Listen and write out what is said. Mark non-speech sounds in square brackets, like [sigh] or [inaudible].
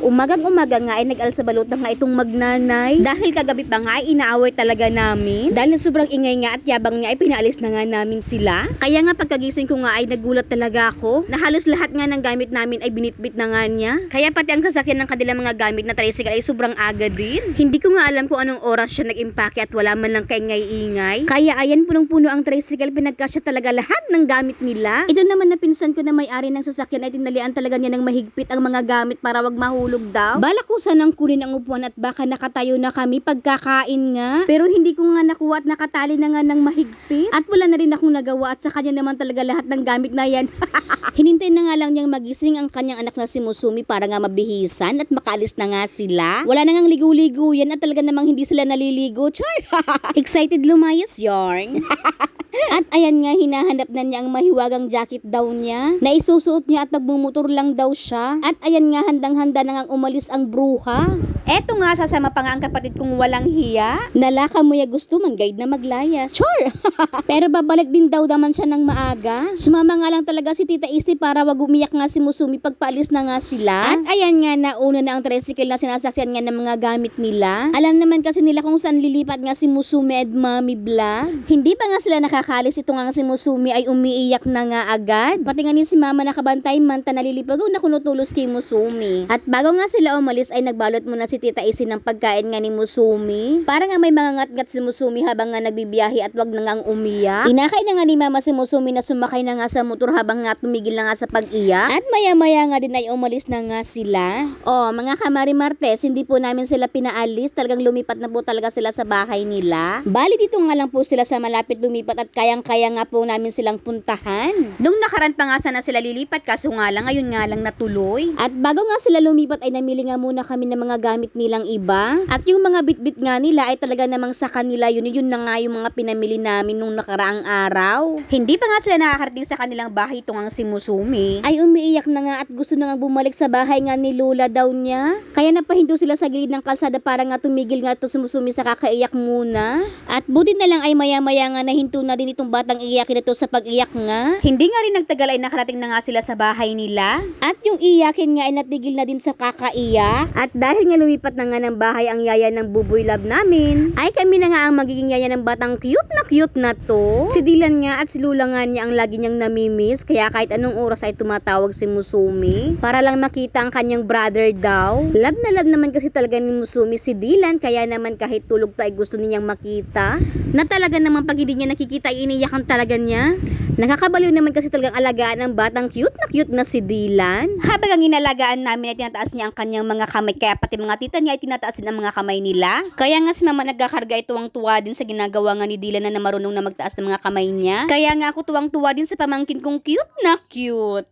Umagang-umaga nga ay nag-alsabalot na nga itong magnanay. Dahil kagabi pa nga ay inaaway talaga namin. Dahil sobrang ingay nga at yabang niya ay pinaalis na nga namin sila. Kaya nga pagkagising ko nga ay nagulat talaga ako na halos lahat nga ng gamit namin ay binitbit na nga niya. Kaya pati ang sasakyan ng kanilang mga gamit na tricycle ay sobrang aga din. Hindi ko nga alam kung anong oras siya nag-impake at wala man lang kaingay-ingay. Kaya ayan punong-puno ang tricycle pinagkasya talaga lahat ng gamit nila. Ito naman na pinsan ko na may-ari ng sasakyan ay tinalian talaga niya ng mahigpit ang mga gamit para wag mahulog daw. Balak ko sanang kunin ang upuan at baka nakatayo na kami pagkakain nga. Pero hindi ko nga nakuha at nakatali na nga ng mahigpit. At wala na rin akong nagawa at sa kanya naman talaga lahat ng gamit na yan. [laughs] Hinintay na nga lang niyang magising ang kanyang anak na si Musumi para nga mabihisan at makaalis na nga sila. Wala na ngang ligo-ligo yan at talaga namang hindi sila naliligo. Char! [laughs] Excited lumayas yarn. [laughs] At ayan nga, hinahanap na niya ang mahiwagang jacket daw niya. Na isusuot niya at nagmumotor lang daw siya. At ayan nga, handang-handa na ngang umalis ang bruha. Eto nga, sasama pa nga ang kapatid kong walang hiya. Nalaka mo ya gusto man, guide na maglayas. Sure! [laughs] Pero babalik din daw naman siya ng maaga. Sumama nga lang talaga si Tita Isti para wag umiyak nga si Musumi pagpaalis na nga sila. At ayan nga, nauna na ang tricycle na sinasakyan nga ng mga gamit nila. Alam naman kasi nila kung saan lilipat nga si Musumi at Mami Vlog. Hindi pa nga sila nakakalis ito nga si Musumi ay umiiyak na nga agad. Pati nga ni si Mama nakabantay manta nalilipagaw na kunutulos kay Musumi. At bago nga sila umalis ay nagbalot muna si Tita Isi ng pagkain nga ni Musumi. Para nga may mga ngat-ngat si Musumi habang nga nagbibiyahe at wag na nga umiyak. Inakay na nga ni Mama si Musumi na sumakay na nga sa motor habang nga tumigil na nga sa pag-iyak. At maya-maya nga din ay umalis na nga sila. Oh, mga kamari Martes, hindi po namin sila pinaalis. Talagang lumipat na po talaga sila sa bahay nila. Bali dito nga lang po sila sa malapit lumipat at kayang-kaya nga po namin silang puntahan. Nung nakaraan pa nga sana sila lilipat kaso nga lang ngayon nga lang natuloy. At bago nga sila lumipat ay namili nga muna kami ng mga gamit nilang iba. At yung mga bitbit nga nila ay talaga namang sa kanila yun. Yun na nga yung mga pinamili namin nung nakaraang araw. Hindi pa nga sila nakakarating sa kanilang bahay itong ang si Musumi. Ay umiiyak na nga at gusto na nga bumalik sa bahay nga ni Lola daw niya. Kaya napahinto sila sa gilid ng kalsada para nga tumigil nga ito si Musumi sa kakaiyak muna. At buti na lang ay maya-maya nga nahinto na din itong batang iyakin ito sa pag-iyak nga. Hindi nga rin nagtagal ay nakarating na nga sila sa bahay nila. At yung iyakin nga ay natigil na din sa kakaiyak. At dahil nga lumipat na nga ng bahay ang yaya ng buboy love namin, ay kami na nga ang magiging yaya ng batang cute na cute na to. Si Dylan nga at si Lula nga niya ang lagi niyang namimiss, kaya kahit anong oras ay tumatawag si Musumi para lang makita ang kanyang brother daw. Love na love naman kasi talaga ni Musumi si Dylan, kaya naman kahit tulog to ay gusto niyang makita. Na talaga naman pag hindi niya nakikita ay iniyakan talaga niya. Nakakabaliw naman kasi talagang alagaan ng batang cute na cute na si Dylan. Habang ang inalagaan namin ay tinataas niya ang kanyang mga kamay kaya pati mga tita niya ay tinataas din ang mga kamay nila. Kaya nga si mama nagkakarga ito ang tuwa din sa ginagawa nga ni Dylan na, marunong na magtaas ng mga kamay niya. Kaya nga ako tuwang tuwa din sa pamangkin kong cute na cute.